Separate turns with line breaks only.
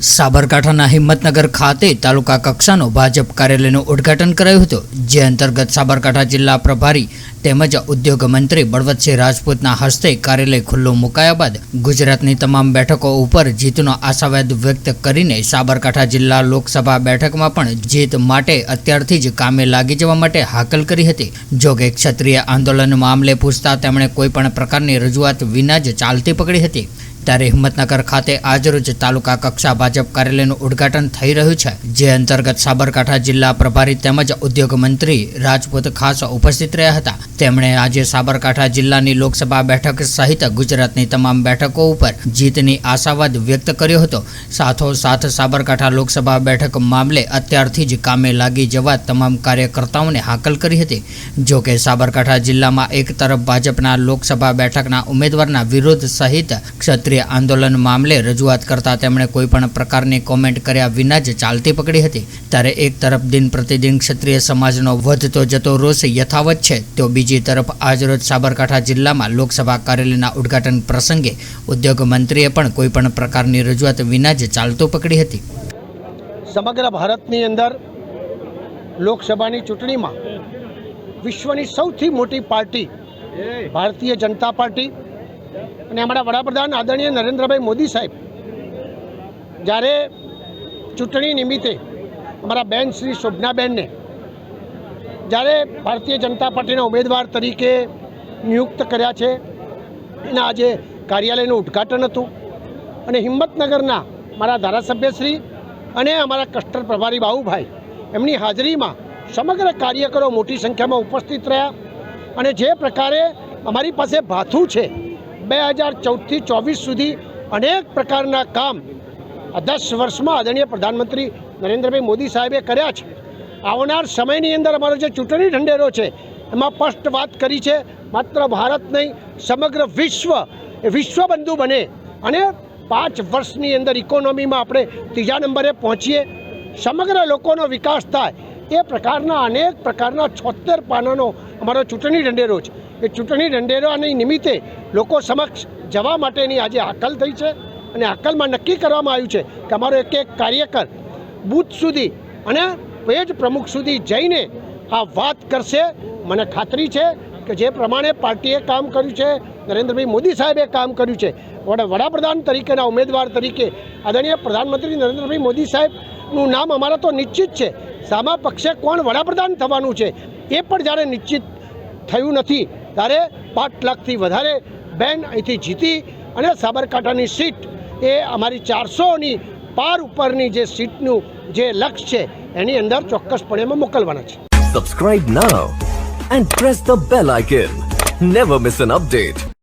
સાબરકાંઠાના હિંમતનગર ખાતે તાલુકા કક્ષાનો ભાજપ કાર્યાલયનું ઉદ્ઘાટન કરાયું હતું. જે અંતર્ગત સાબરકાંઠા જિલ્લા પ્રભારી તેમજ ઉદ્યોગ મંત્રી બળવંતસિંહ રાજપૂતના હસ્તે કાર્યાલય ખુલ્લું મુકાયા બાદ ગુજરાતની તમામ બેઠકો ઉપર જીતનો આશાવાદ વ્યક્ત કરીને સાબરકાંઠા જિલ્લા લોકસભા બેઠકમાં પણ જીત માટે અત્યારથી જ કામે લાગી જવા માટે હાકલ કરી હતી. જોકે ક્ષત્રિય આંદોલન મામલે પૂછતા તેમણે કોઈપણ પ્રકારની રજૂઆત વિના જ ચાલતી પકડી હતી. ત્યારે હિંમતનગર ખાતે આજરોજ તાલુકા કક્ષા ભાજપ કાર્યાલયનું ઉદ્ઘાટન થઈ રહ્યું છે. જે અંતર્ગત સાબરકાંઠા જિલ્લા પ્રભારી તેમજ ઉદ્યોગ મંત્રી રાજપૂત ખાસ ઉપસ્થિત રહ્યા હતા. તેમણે આજે સાબરકાંઠા જિલ્લાની લોકસભા બેઠક સહિત ગુજરાતની તમામ બેઠકો ઉપર જીતની આશાવાદ વ્યક્ત કર્યો હતો. સાથોસાથ સાબરકાંઠા લોકસભા બેઠક મામલે અત્યારથી જ કામે લાગી જવા તમામ કાર્યકર્તાઓને હાકલ કરી હતી. જો કે સાબરકાંઠા જિલ્લામાં એક તરફ ભાજપના લોકસભા બેઠકના ઉમેદવારના વિરોધ સહિત ક્ષત્રિય આંદોલન મામલે રજૂઆત કરતા તેમણે કોઈપણ પ્રકારની કોમેન્ટ કર્યા વિના જ ચાલતી પકડી હતી. ત્યારે એક તરફ દિન પ્રતિદિન ક્ષત્રિય સમાજનો વધતો જતો રોષ યથાવત છે, તો બીજી તરફ આજરોજ સાબરકાંઠા જિલ્લામાં લોકસભા કાર્યાલયના ઉદ્ઘાટન પ્રસંગે ઉદ્યોગ મંત્રીએ પણ કોઈપણ પ્રકારની રજૂઆત વિના જ ચાલતો પકડી હતી.
સમગ્ર ભારતની અંદર લોકસભાની ચૂંટણીમાં વિશ્વની સૌથી મોટી પાર્ટી ભારતીય જનતા પાર્ટી અને અમારા વડાપ્રધાન આદરણીય નરેન્દ્રભાઈ મોદી સાહેબ જ્યારે ચૂંટણી નિમિત્તે અમારા બેન શ્રી શોભનાબેનને જ્યારે ભારતીય જનતા પાર્ટીના ઉમેદવાર તરીકે નિયુક્ત કર્યા છે, એના આજે કાર્યાલયનું ઉદ્ઘાટન હતું. અને હિંમતનગરના મારા ધારાસભ્યશ્રી અને અમારા કસ્ટર પ્રભારી બાહુભાઈ એમની હાજરીમાં સમગ્ર કાર્યકરો મોટી સંખ્યામાં ઉપસ્થિત રહ્યા. અને જે પ્રકારે અમારી પાસે ભાથું છે, બે હજાર ચૌદથી ચોવીસ સુધી અનેક પ્રકારના કામ દસ વર્ષમાં આદરણીય પ્રધાનમંત્રી નરેન્દ્રભાઈ મોદી સાહેબે કર્યા છે. આવનાર સમયની અંદર અમારો જે ચૂંટણી ઢંઢેરો છે, એમાં સ્પષ્ટ વાત કરી છે, માત્ર ભારત નહીં, સમગ્ર વિશ્વ, એ વિશ્વબંધુ બને. અને પાંચ વર્ષની અંદર ઇકોનોમીમાં આપણે ત્રીજા નંબરે પહોંચીએ. સમગ્ર લોકોનો વિકાસ થાય. એ પ્રકારના અનેક પ્રકારના છોતેર પાનાનો અમારો ચૂંટણી ઢંઢેરો છે. એ ચૂંટણી ઢંઢેરાની નિમિત્તે લોકો સમક્ષ જવા માટેની આજે હાકલ થઈ છે અને હાકલમાં નક્કી કરવામાં આવ્યું છે કે અમારો એક એક કાર્યકર બૂથ સુધી અને પેજ પ્રમુખ સુધી જઈને આ વાત કરશે. મને ખાતરી છે કે જે પ્રમાણે પાર્ટીએ કામ કર્યું છે, નરેન્દ્રભાઈ મોદી સાહેબે કામ કર્યું છે, વડા, વડાપ્રધાન તરીકેના ઉમેદવાર તરીકે આદરણીય પ્રધાનમંત્રી નરેન્દ્રભાઈ મોદી સાહેબનું નામ અમારા તો નિશ્ચિત છે. સામા પક્ષે કોણ વડાપ્રધાન થવાનું છે, એ પણ જ્યારે નિશ્ચિત થયું નથી, ત્યારે પાંચ લાખથી વધારે બેન અહીંથી જીતી અને સાબરકાંઠાની સીટ એ અમારી ચારસોની પાર ઉપરની જે સીટનું જે લક્ષ્ય છે એની અંદર ચોક્કસપણે અમે મોકલવાના છે
Subscribe now and press the bell icon. Never miss an update.